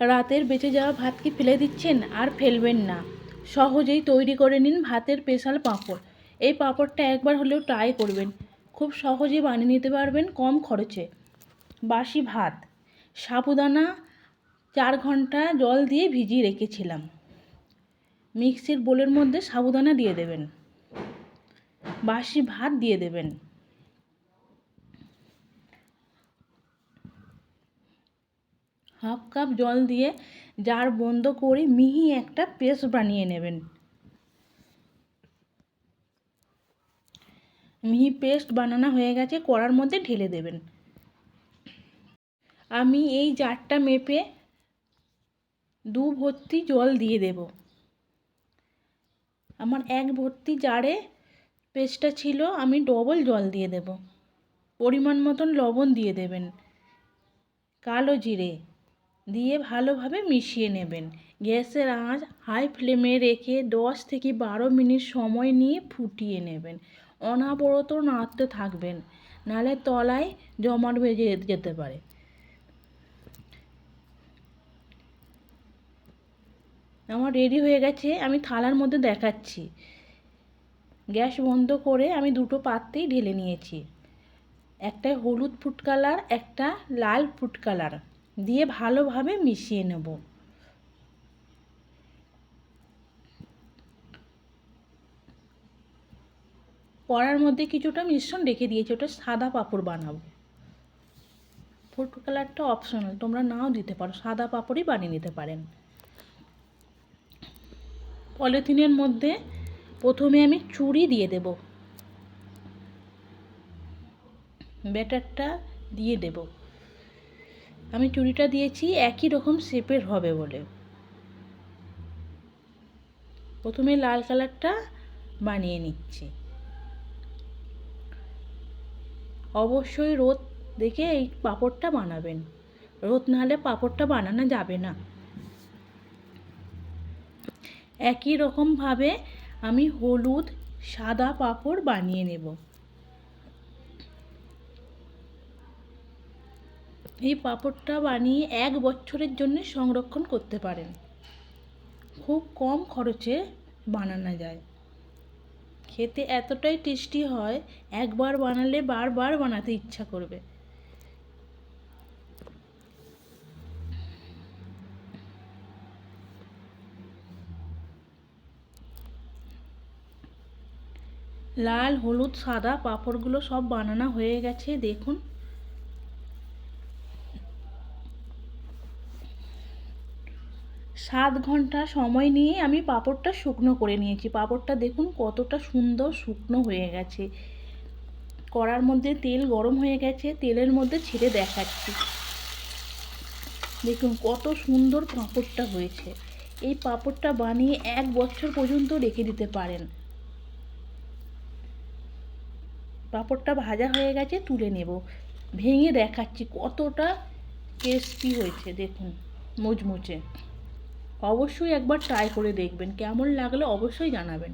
রাতের বেঁচে যাওয়া ভাত কি ফেলে দিচ্ছেন আর ফেলবেন না। সহজেই তৈরি করে নিন ভাতের স্পেশাল পাঁপড়। এই পাঁপড়টা একবার হলেও ট্রাই করবেন। খুব সহজে বানিয়ে নিতে পারবেন কম খরচে। বাসি ভাত। সাবুদানা চার ঘণ্টা জল দিয়ে ভিজিয়ে রেখেছিলাম। মিক্সির বোলের মধ্যে সাবুদানা দিয়ে দেবেন। বাসি ভাত দিয়ে দেবেন। হাফ কাপ জল দিয়ে জার বন্ধ করে মিহি একটা পেস্ট বানিয়ে নেবেন। মিহি পেস্ট বানানো হয়ে গেছে, কড়ার মধ্যে ঢেলে দেবেন। আমি এই জারটা মেপে দু ভর্তি জল দিয়ে দেব। আমার এক ভর্তি জারে পেস্টটা ছিল, আমি ডবল জল দিয়ে দেব। পরিমাণ মতন লবণ দিয়ে দেবেন। কালো জিরে। দিয়ে ভালোভাবে মিশিয়ে নেবেন। গ্যাসের আঁচ হাই ফ্লেমে রেখে দশ থেকে বারো মিনিট সময় নিয়ে ফুটিয়ে নেবেন। অনাবরত নাড়তে থাকবেন নাহলে তলায় জমাট বেজে যেতে পারে। আমার রেডি হয়ে গেছে, আমি থালার মধ্যে দেখাচ্ছি। গ্যাস বন্ধ করে আমি দুটো পাত্রেই ঢেলে নিয়েছি। একটা হলুদ ফুড কালার, একটা লাল ফুড কালার। দিয়ে ভালোভাবে মিশিয়ে নেব। কড়ার মধ্যে কিছুটা মিশ্রণ রেখে দিয়েছি, ওটা সাদা পাপড় বানাবো। ফুড কালারটা অপশনাল তোমরা নাও দিতে পারো, সাদা পাপড়ই বানিয়ে নিতে পারেন। পলিথিনের মধ্যে প্রথমে আমি চুড়ি দিয়ে দেব। ব্যাটারটা দিয়ে দেব। আমি চুড়িটা দিয়েছি, একই রকম শেপের হবে বলে। প্রথমে লাল কালারটা বানিয়ে নিচ্ছি। অবশ্যই রোদ দেখে এই পাঁপড়টা বানাবেন। রোদ নাহলে পাঁপড়টা বানানো যাবে না। একই রকমভাবে আমি হলুদ, সাদা পাঁপড় বানিয়ে নেব। এই পাঁপড়টা বানিয়ে এক বছরের জন্য সংরক্ষণ করতে পারেন। খুব কম খরচে বানানো যায়। খেতে এতটাই টেস্টি হয়, একবার বানালে বারবার বানাতে ইচ্ছা করবে। লাল, হলুদ, সাদা পাঁপড়গুলো সব বানানো হয়ে গেছে, দেখুন। সাত ঘণ্টা সময় নিয়ে আমি পাঁপড়টা শুকনো করে নিয়েছি। পাঁপড়টা দেখুন কতটা সুন্দর শুকনো হয়ে গেছে। কড়ার মধ্যে তেল গরম হয়ে গেছে, তেলের মধ্যে ছেড়ে দেখাচ্ছি। দেখুন কত সুন্দর পাঁপড়টা হয়েছে। এই পাঁপড়টা বানিয়ে এক বছর পর্যন্ত রেখে দিতে পারেন। পাঁপড়টা ভাজা হয়ে গেছে, তুলে নেব। ভেঙে দেখাচ্ছি কতটা টেস্টি হয়েছে, দেখুন, মুচমুচে। অবশ্যই একবার ট্রাই করে দেখবেন। কেমন লাগলে অবশ্যই জানাবেন।